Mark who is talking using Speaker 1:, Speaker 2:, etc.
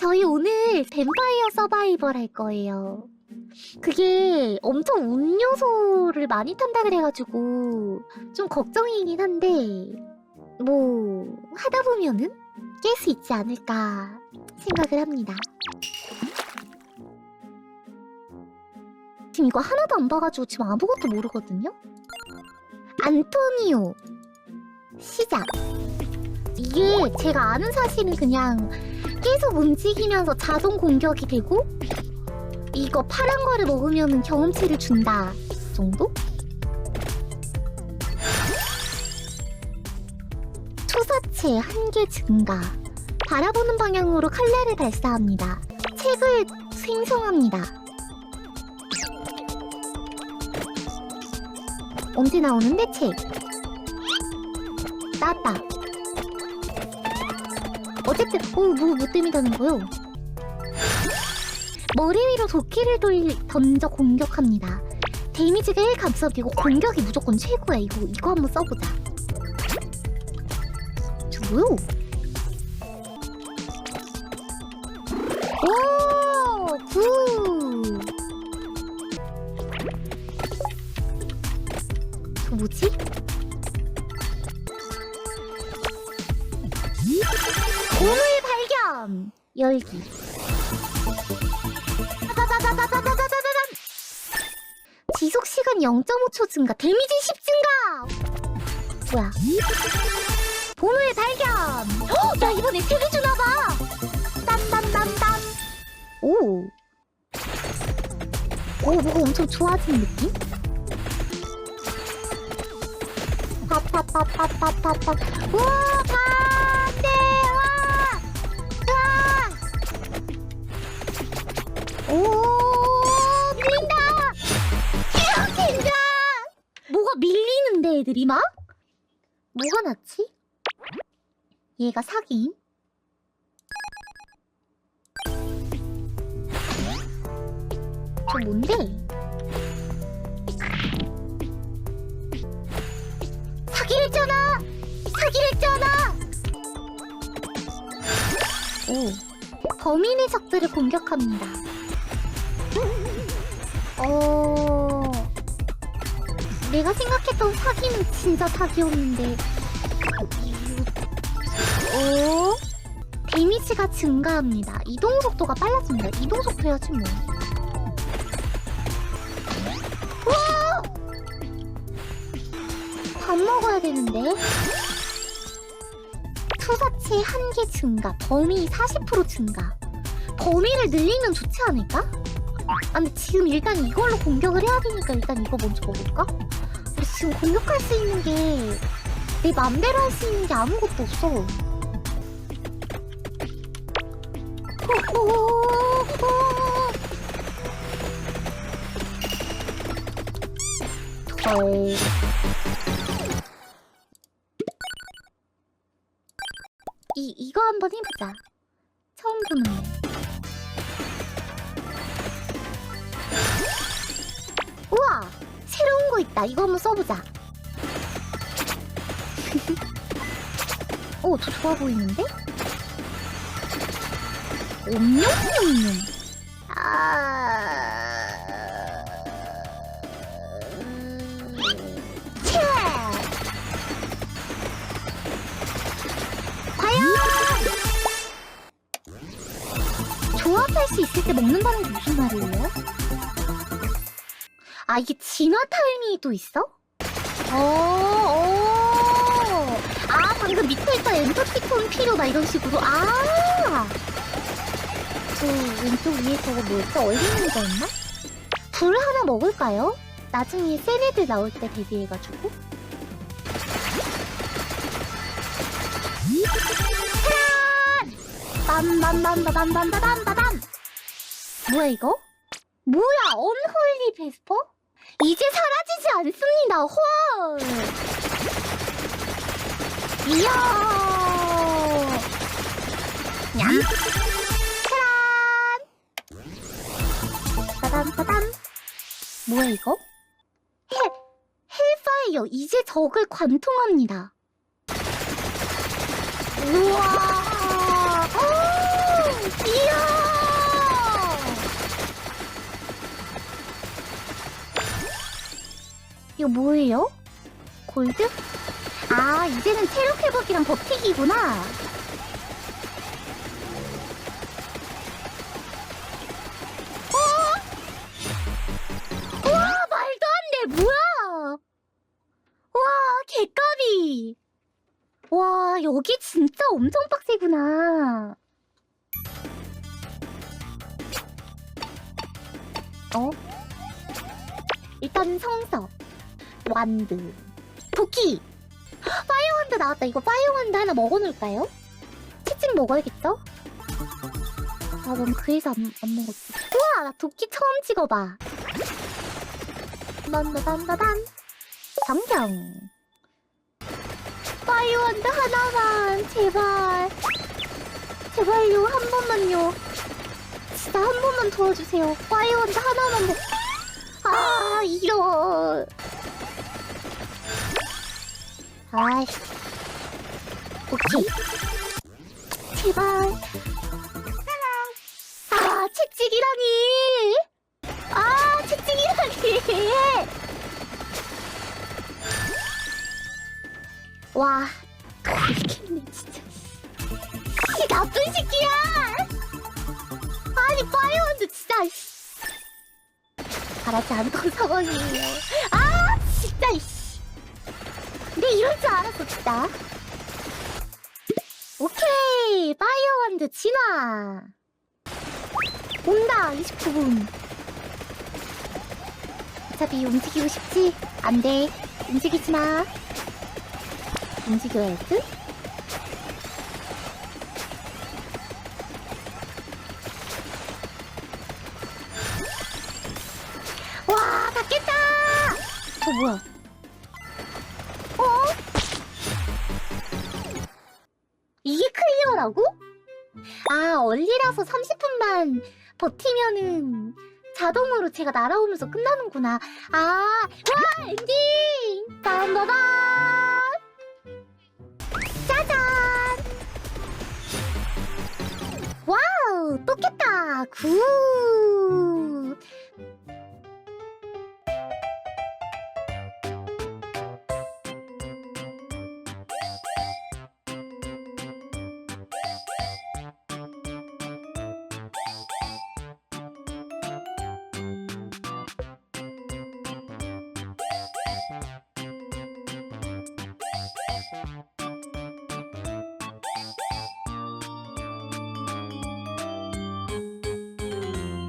Speaker 1: 저희 오늘 뱀파이어 서바이벌 할 거예요. 그게 엄청 운 요소를 많이 탄다 그래가지고 좀 걱정이긴 한데 뭐 하다 보면은 깰 수 있지 않을까 생각을 합니다. 지금 이거 하나도 안 봐가지고 지금 아무것도 모르거든요? 안토니오 시작 이게 제가 아는 사실은 그냥 계속 움직이면서 자동 공격이 되고 이거 파란 거를 먹으면 경험치를 준다. 정도? 초사체 한 개 증가. 바라보는 방향으로 칼날을 발사합니다. 책을 생성합니다. 언제 나오는데 책? 나왔다 어쨌든 어뭐 뭐 때문에 다는 거요? 머리 위로 도끼를 돌, 던져 공격합니다. 데미지가 1 감싸기고 공격이 무조건 최고야. 이거 이거 한번 써보자. 저 뭐요? 오, 굿. 저 뭐지? 열기. 따다다다다다다다다단! 지속 시간 0.5초 증가, 데미지 10 증가! 뭐야? 보물 발견! 헉! 야, 이번에 세개 주나봐! 딴딴딴딴! 오! 오, 뭐가 엄청 좋아진 느낌? 파파파파파파파 우와 반 뭐가 낫지? 얘가 사기임? 저 뭔데? 사기랬잖아! 사기랬잖아! 오. 범인의 적들을 공격합니다. 어... 내가 생각했던 사기는 진짜 사기였는데. 어? 데미지가 증가합니다. 이동 속도가 빨라진다. 이동 속도 해야지 뭐. 우와! 밥 먹어야 되는데. 투사체 한 개 증가, 범위 40% 증가. 범위를 늘리면 좋지 않을까? 아, 근데 지금 일단 이걸로 공격을 해야 되니까 일단 이거 먼저 먹을까? 지금 공격할 수 있는 게 내 맘대로 할 수 있는 게 아무것도 없어. 어, 헐. 이, 이거 한번 해보자. 처음 보는 거. 우와! 새로운 거 있다. 이거 한번 써보자. 오, 저 좋아 보이는데? 옴뇸뇸뇸. 아... 조합할 수 있을 때 먹는다는 게 무슨 말이에요? 아, 이게 진화 타이밍이 있어? 어, 어. 아, 방금 밑에 있던 엔터티콘 필요 막 이런 식으로. 아! 저 왼쪽 위에 저거 뭐였지? 얼리는 거 있나? 불 하나 먹을까요? 나중에 센 애들 나올 때 대비해가지고. 테란! 빰빰빰빰빰빰빰빰빰! 뭐야, 이거? 뭐야, 언홀리 베스퍼? 이제 사라지지 않습니다. 헐. 이야. 냠. 짜란. 따단. 뭐야 이거? 헬 헬파이어 이제 적을 관통합니다. 우와. 이거 뭐예요? 골드? 아, 이제는 체력 회복이랑 버티기구나. 어? 와, 말도 안 돼, 뭐야? 와, 개까비. 와, 여기 진짜 엄청 빡세구나. 어? 일단 성서. 완드. 도끼! 파이어 완드 나왔다. 이거 파이어 완드 하나 먹어놓을까요? 채찍 먹어야겠죠? 아, 넌 그래서 안, 안 먹었지. 우와! 나 도끼 처음 찍어봐. 딴다단다단. 정경. 파이어 완드 하나만. 제발. 제발요. 한 번만요. 진짜 한 번만 도와주세요. 파이어 완드 하나만 먹. 아, 이런. 아이씨. 오케이. 제발. 아, 채찍이라니. 아, 채찍이라니. 와, 미치겠네, 진짜. 이 나쁜 새끼야. 아니, 파이어원드 진짜. 씨. 바라지 않던 상황이에요. 아, 진짜, 내 이럴 줄 알았어, 진짜. 오케이, 파이어원드 진화. 온다, 29분. 어차피 움직이고 싶지? 안 돼. 움직이지 마. 움직여야지. 와, 다 깼다! 저 뭐야? 클리어라고? 아, 얼리라서 30분만 버티면은 자동으로 제가 날아오면서 끝나는구나. 아, 와, 엔딩! 딴다단! 짜잔! 와우, 또 깼다! 굿!